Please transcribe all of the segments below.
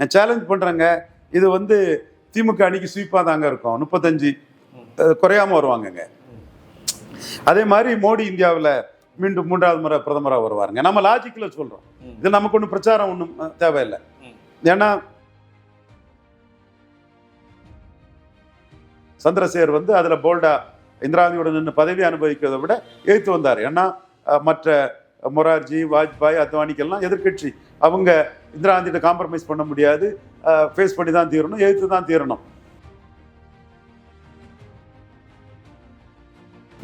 நான் சேலஞ்ச் பண்ணுறேங்க இது வந்து திமுக அணிக்கு ஸ்வீப்பாக தாங்க இருக்கும். முப்பத்தஞ்சு குறையாமல் குறையாம வருவாங்கங்க. அதே மாதிரி மோடி இந்தியாவில் மீண்டும் மூன்றாவது முறை பிரதமராக வருவாருங்க. நம்ம லாஜிக்கில் சொல்கிறோம் இது நமக்கு ஒன்றும் பிரச்சாரம் ஒன்றும் தேவையில்லை. ஏன்னா சந்திரசேகர் வந்து அதில் போல்டா இந்திராந்தியோட நின்று பதவி அனுபவிக்கிறதை விட எதிர்த்து வந்தார். ஏன்னா மற்ற மொரார்ஜி வாஜ்பாய் அத்வானிக்கெல்லாம் எதிர்க்கட்சி. அவங்க இந்திரா இந்திராந்திட்ட காம்ப்ரமைஸ் பண்ண முடியாது. ஃபேஸ் பண்ணி தான் தீரணும் எதிர்த்து தான் தீரணும்.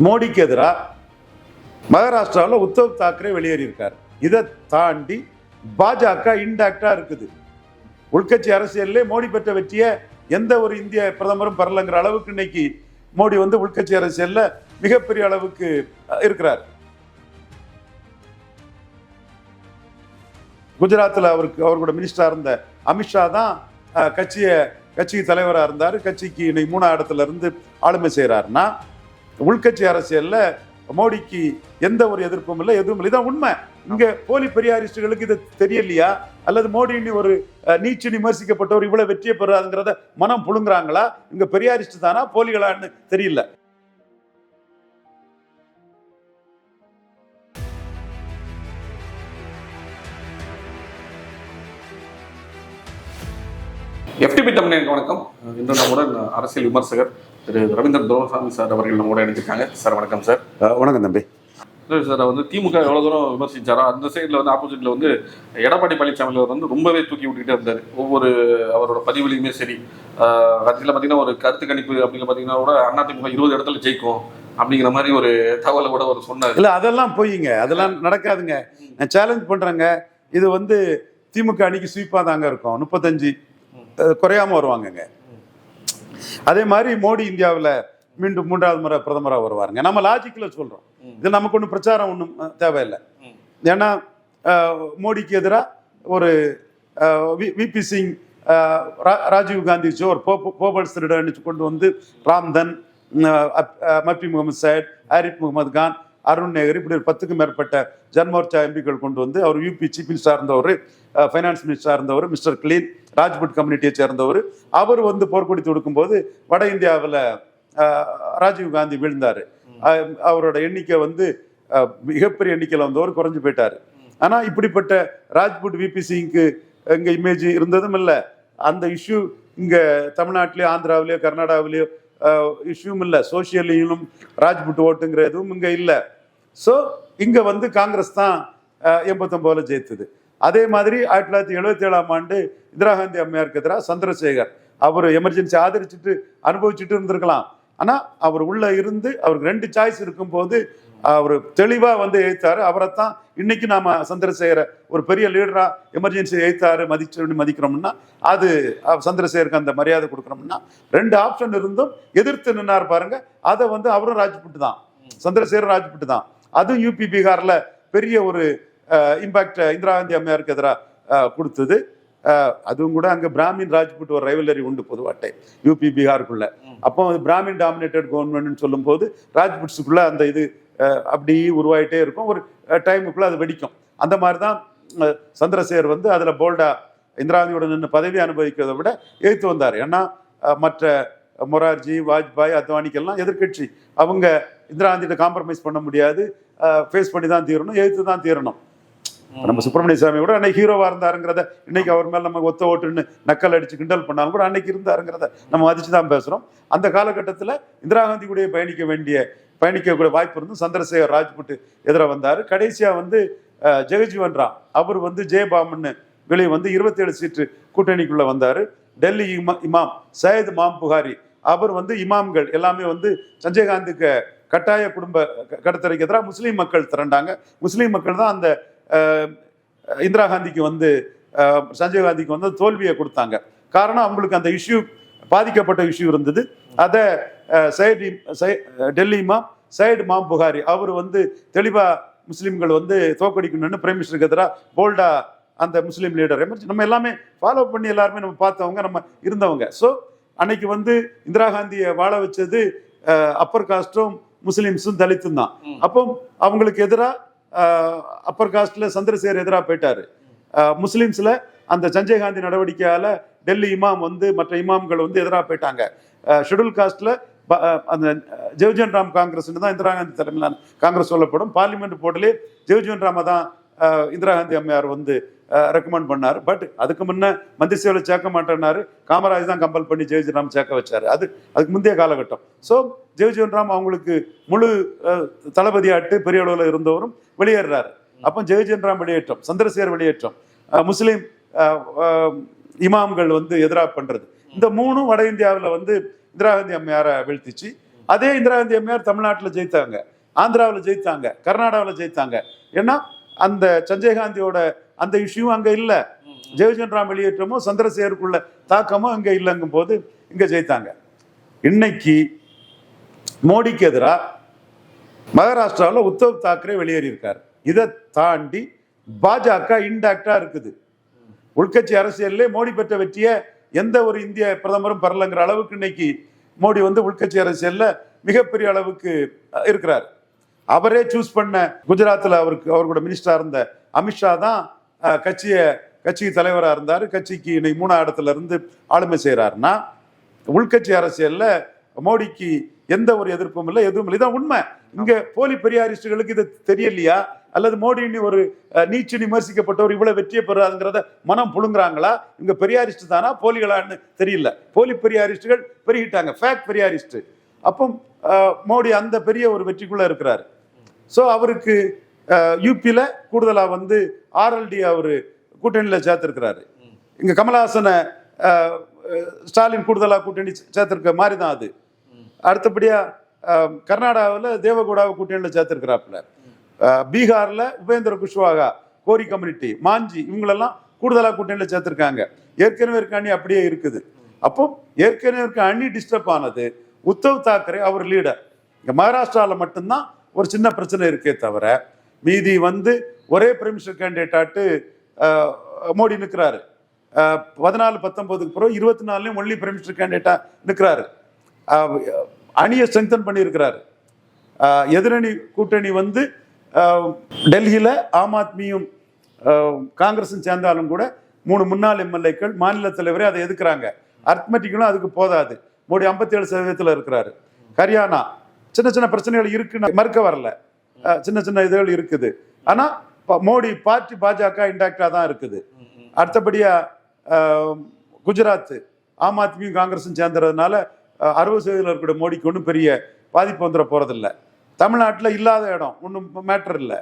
மோடிக்கு எதிராக மகாராஷ்டிராவில் உத்தவ் தாக்கரே வெளியேறியிருக்கார். இதை தாண்டி பாஜக இன்டாக்டாக இருக்குது. உள்கட்சி அரசியல்லே மோடி பெற்ற வெற்றியை எந்த ஒரு இந்திய பிரதமரும் பெறலங்கிற அளவுக்கு இன்னைக்கு மோடி வந்து உள்கட்சி அரசியலில் மிகப்பெரிய அளவுக்கு இருக்கிறார். குஜராத்தில் அவருக்கு அவர்களோட மினிஸ்டராக இருந்த அமித்ஷா தான் கட்சியை கட்சி தலைவராக இருந்தார். கட்சிக்கு இன்னைக்கு மூணா இடத்துல இருந்து ஆளுமை செய்கிறாருன்னா உள்கட்சி அரசியலில் மோடிக்கு எந்த ஒரு எதிர்ப்பும் இல்லை எதுவும் இல்லை. இதான் உண்மை. இங்க போலி பெரியாரிஸ்டுகளுக்கு இது தெரியலையா? அல்லது மோடின்னு ஒரு நீச்சு விமர்சிக்கப்பட்டவர் இவ்வளவு வெற்றியை பெறாதுங்கிறத மனம் புழுங்குறாங்களா? இங்க பெரியாரிஸ்ட் தானா? போலிகளான்னு தெரியல. எஃப்டிபி தமிழனுக்கு வணக்கம். இன்று நம்முடன் அரசியல் விமர்சகர் திரு ரவீந்திரன் துரோசாமி சார் அவர்கள் நம்மோட இணைஞ்சிருக்காங்க சார் வணக்கம் சார். வணக்கம் தம்பி. சரி வந்து திமுக எவ்வளவு தூரம் விமர்சிச்சாரோ அந்த சைடுல வந்து ஆப்போசிட்ல வந்து எடப்பாடி பழனிசாமி அவர் வந்து ரொம்பவே தூக்கி விட்டுக்கிட்டே இருந்தார். ஒவ்வொரு அவரோட பதிவுலையுமே சரி. அதில் பார்த்தீங்கன்னா ஒரு கருத்து கணிப்பு அப்படிங்கிற பார்த்தீங்கன்னா கூட அதிமுக இருபது இடத்துல ஜெயிக்கும் அப்படிங்கிற மாதிரி ஒரு தகவலை கூட அவர் சொன்னார். இல்ல அதெல்லாம் பொய்யுங்க அதெல்லாம் நடக்காதுங்க. நான் சேலஞ்ச் பண்றேங்க. இது வந்து திமுக அணிக்கு ஸ்வீப்பா தாங்க இருக்கும். முப்பத்தஞ்சு அஹ், குறையாம வருவாங்கங்க. அதே மாதிரி மோடி இந்தியாவில் மீண்டும் மூன்றாவது முறை பிரதமராக வருவாருங்க. நம்ம லாஜிக்கில் சொல்றோம். இது நமக்கு ஒன்றும் பிரச்சாரம் ஒன்றும் தேவையில்லை. ஏன்னா மோடிக்கு எதிராக ஒரு விபி சிங் ராஜீவ் காந்தி ஒரு போபல்ஸ் கொண்டு வந்து ராம்தன் மப்பி முகமது சையத் ஆரிஃப் முகமது கான் அருண் நேகர் இப்படி ஒரு பத்துக்கும் மேற்பட்ட ஜன்மோர்ச்சா எம்பிக்கள் கொண்டு வந்து அவர் யூபி சீஃப் மினிஸ்டராக இருந்தவர் ஃபைனான்ஸ் மினிஸ்டராக இருந்தவர் மிஸ்டர் கிளீன் ராஜ்புட் கம்யூனிட்டியை சேர்ந்தவர். அவர் வந்து போர்க்கொடி தொடுக்கும்போது வட இந்தியாவில் ராஜீவ் காந்தி வீழ்ந்தார். அவரோட எண்ணிக்கை வந்து மிகப்பெரிய எண்ணிக்கையில் வந்தவர் குறைஞ்சு போயிட்டார். ஆனால் இப்படிப்பட்ட ராஜ்புட் விபி சிங்க்கு இங்கே இமேஜ் இருந்ததும் இல்லை. அந்த இஷ்யூ இங்கே தமிழ்நாட்டிலேயோ ஆந்திராவிலேயோ கர்நாடகாவிலேயோ இஷ்யூவும் இல்லை. சோசியலிலும் ராஜ்புட் ஓட்டுங்கிற எதுவும் இங்கே இல்லை. ஸோ இங்கே வந்து காங்கிரஸ் தான் எண்பத்தொம்போதில் ஜெயித்தது. அதே மாதிரி ஆயிரத்தி தொள்ளாயிரத்தி எழுபத்தி ஏழாம் ஆண்டு இந்திரா காந்தி அம்மையாருக்கு எதிராக சந்திரசேகர். அவர் எமர்ஜென்சி ஆதரிச்சுட்டு அனுபவிச்சுட்டு இருந்திருக்கலாம். ஆனால் அவர் உள்ளே இருந்து அவருக்கு ரெண்டு சாய்ஸ் இருக்கும்போது அவர் தெளிவாக வந்து எய்த்தாரு அவரை தான் இன்னைக்கு நாம சந்திரசேகரை ஒரு பெரிய லீடரா எமர்ஜென்சி எய்த்தாரு மதிச்சு மதிக்கிறோம்னா அது சந்திரசேகருக்கு அந்த மரியாதை கொடுக்குறோம்னா ரெண்டு ஆப்ஷன் இருந்தும் எதிர்த்து நின்னார் பாருங்க. அதை வந்து அவரும் ராஜ்புட் தான். சந்திரசேகர் ராஜ்புட் தான். அதுவும் யூபி பீகார்ல பெரிய ஒரு இம்பாக்ட் இந்திரா காந்தி அம்மையாருக்கு எதிராக கொடுத்தது. அதுவும் கூட அங்க பிராமின் ராஜ்புட் ஒரு ரைவலரி உண்டு பொதுவாட்டை யூபி பீகாருக்குள்ள. அப்போ பிராமின் டாமினேட்டட் கவர்மெண்ட்னு சொல்லும்போது ராஜ்புட்ஸுக்குள்ள அந்த இது அப்படி உருவாயிட்டே இருக்கும். ஒரு டைமுக்குள்ள அது வெடிக்கும். அந்த மாதிரி தான் சந்திரசேகர் வந்து அதில் போல்டா இந்திராந்தியோட நின்று பதவி அனுபவிக்கிறதை விட எதிர்த்து வந்தார். ஏன்னா மற்ற மொரார்ஜி வாஜ்பாய் அத்வானிக்கெல்லாம் எதிர்க்கட்சி. அவங்க இந்திராந்திட்ட காம்ப்ரமைஸ் பண்ண முடியாது. ஃபேஸ் பண்ணி தான் தீரணும் எதிர்த்து தான் தீரணும். நம்ம சுப்பிரமணிய சாமி கூட அன்னைக்கு ஹீரோவா இருந்தாருங்கிறத இன்னைக்கு அவர் மேல நம்ம ஒத்த ஓட்டுன்னு நக்கல் அடிச்சு கிண்டல் பண்ணாலும் கூட அன்னைக்கு இருந்தாருங்கிறத நம்ம மதிச்சு தான் பேசுறோம். அந்த காலகட்டத்தில் இந்திரா காந்தி கூட பயணிக்க வேண்டிய பயணிக்கக்கூடிய வாய்ப்பு இருந்தும் சந்திரசேகர் ராஜ்புட் எதிராக வந்தார். கடைசியாக வந்து ஜெகஜீவன் ராம் அவர் வந்து ஜெயபாமன்னு வெளியே வந்து இருபத்தேழு சீட்டு கூட்டணிக்குள்ளே வந்தார். டெல்லி இமா இமாம் சையத் மாம் புகாரி அவர் வந்து இமாம்கள் எல்லாமே வந்து சஞ்சய்காந்துக்கு கட்டாய குடும்ப க- எதிராக முஸ்லீம் மக்கள் திரண்டாங்க. முஸ்லீம் மக்கள் தான் அந்த இந்திரா காந்திக்கு வந்து சஞ்சய் காந்திக்கு வந்து தோல்வியை கொடுத்தாங்க. காரணம் அவங்களுக்கு அந்த இஷ்யூ பாதிக்கப்பட்ட இஷ்யூ இருந்தது. அதை டெல்லி இமாம் சையத் மாம் புகாரி அவர் வந்து தெளிவா முஸ்லீம்கள் வந்து தோக்கடிக்கணும்னு பிரைம் மினிஸ்டருக்கு எதிராக போல்டா அந்த முஸ்லீம் லீடர் எமர்ஜி நம்ம எல்லாமே ஃபாலோ பண்ணி எல்லாருமே நம்ம பார்த்தவங்க நம்ம இருந்தவங்க. ஸோ அன்னைக்கு வந்து இந்திரா காந்தியை வாழ வச்சது அப்பர் காஸ்டும் முஸ்லீம்ஸும் தலித்தும் தான். அப்போ அவங்களுக்கு எதிராக அப்பர் காஸ்டில் சந்திரசேகர் எதிராக போயிட்டாரு. முஸ்லீம்ஸில் அந்த சஞ்சய் காந்தி நடவடிக்கையால் டெல்லி இமாம் வந்து மற்ற இமாம்கள் வந்து எதிராக போயிட்டாங்க. ஷெட்யூல் காஸ்டில் அந்த ஜெவ்ஜன் ராம் காங்கிரஸ் தான் இந்திரா காந்தி தலைமையிலான காங்கிரஸ் சொல்லப்படும். பார்லிமெண்ட் போர்டிலே ஜெவ்ஜன் ராம தான் இந்திரா காந்தி அம்மையார் வந்து ரெக்கமெண்ட் பண்ணார். பட் அதுக்கு முன்னே மந்திரி சேவையில் சேர்க்க மாட்டேன்னாரு. காமராஜ் தான் கம்பல் பண்ணி ஜெய் ராம் சேர்க்க வச்சார். அது அதுக்கு முந்தைய காலகட்டம். ஸோ ஜெயஜன் ராம் அவங்களுக்கு முழு தளபதியாட்டு பெரிய அளவில் இருந்தவரும் வெளியேறாரு. அப்போ ஜெயஜன் ராம் வெளியேற்றம் சந்திரசேகர் வெளியேற்றம் முஸ்லீம் இமாம்கள் வந்து எதிராக பண்ணுறது இந்த மூணும் வட இந்தியாவில் வந்து இந்திரா காந்தி அம்மையாரை வீழ்த்திச்சு. அதே இந்திரா காந்தி அம்மையார் தமிழ்நாட்டில் ஜெயித்தாங்க. ஆந்திராவில் ஜெயித்தாங்க. கர்நாடகாவில் ஜெயித்தாங்க. ஏன்னா அந்த சஞ்சய் காந்தியோட அந்த இஷ்யூ அங்க இல்ல. ஜெயச்சந்திரா ராம் வெளியேற்றமோ சந்திரசேகருக்குள்ள தாக்கமோ அங்க இல்லைங்கும் போது இங்க ஜெயித்தாங்க. இன்னைக்கு மோடிக்கு எதிராக மகாராஷ்டிராவில் உத்தவ் தாக்கரே வெளியேறியிருக்கார். இதை தாண்டி பாஜக இன்டாக்டா இருக்குது. உள்கட்சி அரசியல்லே மோடி பெற்ற வெற்றியை எந்த ஒரு இந்திய பிரதமரும் பெறலைங்கிற அளவுக்கு இன்னைக்கு மோடி வந்து உள்கட்சி அரசியல்ல மிகப்பெரிய அளவுக்கு இருக்கிறார். அவரே சூஸ் பண்ண குஜராத்தில் அவருக்கு அவரோட மினிஸ்டரா இருந்த அமித்ஷா தான் கட்சியை கட்சி தலைவராக இருந்தார். கட்சிக்கு இன்னைக்கு மூணாவது இடத்துல இருந்து ஆளுமை செய்கிறாருன்னா உள்கட்சி அரசியலில் மோடிக்கு எந்த ஒரு எதிர்ப்பும் இல்லை எதுவும் இல்லை. இதான் உண்மை. இங்க போலி பெரியாரிஸ்டுகளுக்கு இது தெரியலையா? அல்லது மோடின்னு ஒரு நீச்சு விமர்சிக்கப்பட்டவர் இவ்வளவு வெற்றியை பெறாதுங்கிறத மனம் புழுங்குறாங்களா? இங்க பெரியாரிஸ்ட் தானா? போலிகளான்னு தெரியல. போலி பெரியாரிஸ்டுகள் பெருகிட்டாங்க. ஃபேக் பெரியாரிஸ்ட். அப்போ மோடி அந்த பெரிய ஒரு வெற்றிக்குள்ள இருக்கிறாரு. ஸோ அவருக்கு யூபியில் கூடுதலாக வந்து ஆர்எல்டி அவர் கூட்டணியில் சேர்த்துருக்கிறாரு. இங்கே கமலஹாசனை ஸ்டாலின் கூடுதலாக கூட்டணி சேர்த்துருக்க மாதிரி தான் அது அடுத்தபடியாக கர்நாடகாவில் தேவகவுடாவை கூட்டணியில் சேர்த்துருக்கிறாப்புல. பீகாரில் உபேந்திர குஷ்வாகா கோரி கம்யூனிட்டி மாஞ்சி இவங்களெல்லாம் கூடுதலாக கூட்டணியில் சேர்த்துருக்காங்க. ஏற்கனவே இருக்க அணி அப்படியே இருக்குது. அப்போ ஏற்கனவே இருக்க அணி டிஸ்டர்ப் ஆனது உத்தவ் தாக்கரே அவர் லீடர் இங்கே மகாராஷ்டிராவில் மட்டும்தான் ஒரு சின்ன பிரச்சனை இருக்கே தவிர மீதி வந்து ஒரே பிரிமிஷர் கேண்டிடேட்டாட்டு மோடி நிற்கிறாரு பதினாலு பத்தொன்பதுக்கு பிறகு இருபத்தி நாலுலையும் ஒன்லி பிரைமினிஸ்டர் கேண்டிடேட்டாக நிற்கிறாரு அணியை ஸ்ட்ரெங்தன் பண்ணியிருக்கிறாரு. எதிரணி கூட்டணி வந்து டெல்லியில் ஆம் ஆத்மியும் காங்கிரஸும் சேர்ந்தாலும் கூட மூணு முன்னாள் எம்எல்ஏக்கள் மாநில தலைவரே அதை எதுக்குறாங்க? அர்த்மெட்டிக்கலும் அதுக்கு போதாது. மோடி 57% சதவீதத்தில் இருக்கிறாரு. ஹரியானா சின்ன சின்ன பிரச்சனைகள் இருக்குன்னு மறுக்க வரல. சின்ன சின்ன இதுகள் இருக்குது. ஆனா மோடி பார்ட்டி பாஜக இன்டாக்டா தான் இருக்குது. அடுத்தபடியா குஜராத் ஆம் ஆத்மியும் காங்கிரஸும் சேர்ந்ததுனால அறுபது சதவீதம் இருக்கிற மோடிக்கு ஒன்றும் பெரிய பாதிப்பு வந்துட போறதில்லை. தமிழ்நாட்டில் இல்லாத இடம் ஒன்றும் மேட்டர் இல்லை.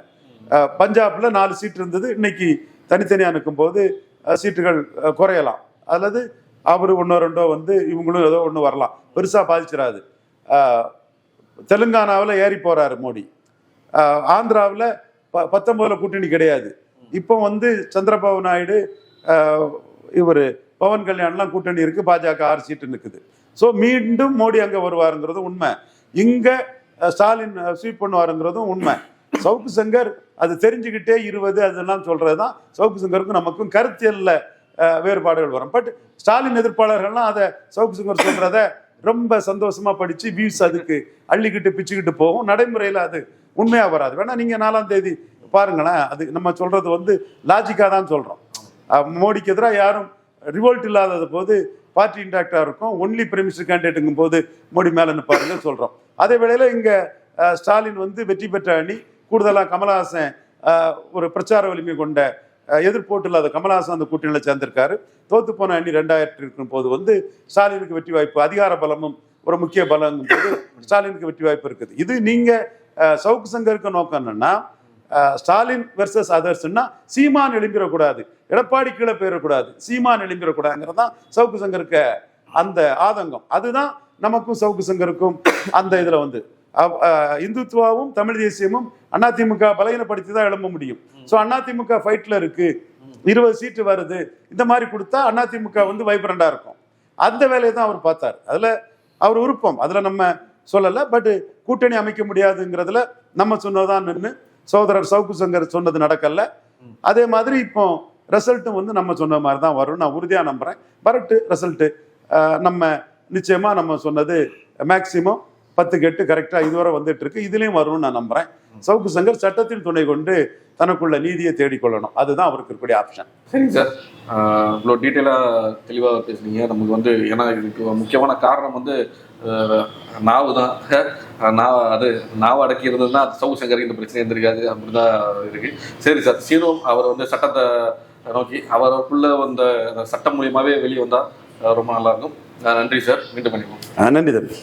பஞ்சாப்ல நாலு சீட் இருந்தது. இன்னைக்கு தனித்தனியாக நிற்கும்போது போது சீட்டுகள் குறையலாம். அல்லது அவர் ஒன்றோ ரெண்டோ வந்து இவங்களும் ஏதோ ஒன்று வரலாம். பெருசாக பாதிச்சிடாது தெலுங்கானாவில் ஏறி போறாரு மோடி. ஆந்திராவில் ப பத்தொன்பதுல கூட்டணி கிடையாது. இப்போ வந்து சந்திரபாபு நாயுடு இவர் பவன் கல்யாண்லாம் கூட்டணி இருக்கு பாஜக ஆறு சீட்டு நிற்குது ஸோ மீண்டும் மோடி அங்கே வருவாருங்கிறது உண்மை. இங்கே ஸ்டாலின் ஸ்வீப் பண்ணுவாருங்கிறதும் உண்மை. சவுக்கு சங்கர் அது தெரிஞ்சுக்கிட்டே இருபது அதெல்லாம் சொல்கிறது தான் சவுக்கு சங்கருக்கும் நமக்கும் கருத்தியலில் வேறுபாடுகள் வரும். பட் ஸ்டாலின் எதிர்ப்பாளர்கள்லாம் அதை சவுக்கு சங்கர் சொல்கிறத ரொம்ப சந்தோஷமாக படித்து வியூஸ் அதுக்கு அள்ளிக்கிட்டு பிச்சுக்கிட்டு போகும். நடைமுறையில் அது உண்மையா வராது. வேணா நீங்க நாலாம் தேதி பாருங்களேன். அது நம்ம சொல்றது வந்து லாஜிக்கா தான் சொல்றோம். மோடிக்கு எதிராக யாரும் ரிவோல்ட் இல்லாதது போது பார்ட்டி இன்டாக்டா இருக்கும். ஒன்லி பிரைமினிஸ்டர் கேண்டிடேட்டுங்கும் போது மோடி மேல நிற்பாருங்க சொல்றோம். அதே வேளையில இங்க ஸ்டாலின் வந்து வெற்றி பெற்ற அணி கூடுதலாக கமலஹாசன் ஒரு பிரச்சார வலிமை கொண்ட எதிர்போட்டு எதிர்ப்போட்டு இல்லாத கமலஹாசன் அந்த கூட்டணியில் சேர்ந்திருக்காரு. தோத்து போன அணி ரெண்டாயிரத்தி இருக்கும் போது வந்து ஸ்டாலினுக்கு வெற்றி வாய்ப்பு அதிகார பலமும் ஒரு முக்கிய பலங்கும் போது ஸ்டாலினுக்கு வெற்றி வாய்ப்பு இருக்குது. இது நீங்க சவுக்கு சங்கருக்கு நோக்கம் என்னன்னா ஸ்டாலின் வெர்சஸ் அதர்ஸ்னா சீமான் எழும்பிடக்கூடாது. எடப்பாடி கீழே போயிடக்கூடாது. சீமான் எழும்பிடக்கூடாதுங்கிறது தான் சவுக்கு சங்கருக்கு அந்த ஆதங்கம். அதுதான் நமக்கும் சவுக்கு சங்கருக்கும் அந்த இதில் வந்து. இந்துத்துவாவும் தமிழ் தேசியமும் அதிமுக பலகீனப்படுத்தி தான் எழும்ப முடியும். ஸோ அதிமுக ஃபைட்ல இருக்கு. இருபது சீட்டு வருது. இந்த மாதிரி கொடுத்தா அதிமுக வந்து வைப்ரண்டாக இருக்கும். அந்த வேலையை தான் அவர் பார்த்தார். அதுல அவர் விருப்பம். அதுல நம்ம சொல்லலை பட் கூட்டணி அமைக்க முடியாதுங்கிறதுல நம்ம சொன்னதான் நின்று சகோதரர் சவுக்கு சங்கர் சொன்னது நடக்கல. அதே மாதிரி இப்போ ரிசல்ட்டும் வந்து நம்ம சொன்ன மாதிரி தான் வரும். நான் உறுதியாக நம்புறேன். வரட்டு ரிசல்ட்டு நம்ம நிச்சயமா நம்ம சொன்னது மேக்சிமம் பத்துக்கு எட்டு கரெக்டாக இதுவரை வந்துட்டு இருக்கு இதுலேயும் வரும்னு நான் நம்புறேன். சவுக்கு சங்கர் சட்டத்தின் துணை கொண்டு தனக்குள்ள நீதியை தேடிக்கொள்ளணும் அதுதான் அவருக்கு இருக்கக்கூடிய ஆப்ஷன் சரிங்க சார். இவ்வளோ டீட்டெயிலாக தெளிவாக பேசுனீங்க. நமக்கு வந்து ஏன்னா இதுக்கு முக்கியமான காரணம் வந்து நாவு தான் நான் அது நாவு அடக்கி இருந்ததுன்னா அது சவு சங்கருக்கு இந்த பிரச்சனை இருந்திருக்காது அப்படி தான் இருக்கு. சரி சார் சீனும் அவர் வந்து சட்டத்தை நோக்கி அவருக்குள்ள வந்த சட்டம் மூலியமாகவே வெளியே வந்தால் ரொம்ப நல்லா இருக்கும். நன்றி சார் மீண்டும் பண்ணிப்போம் நன்றி தம்பி.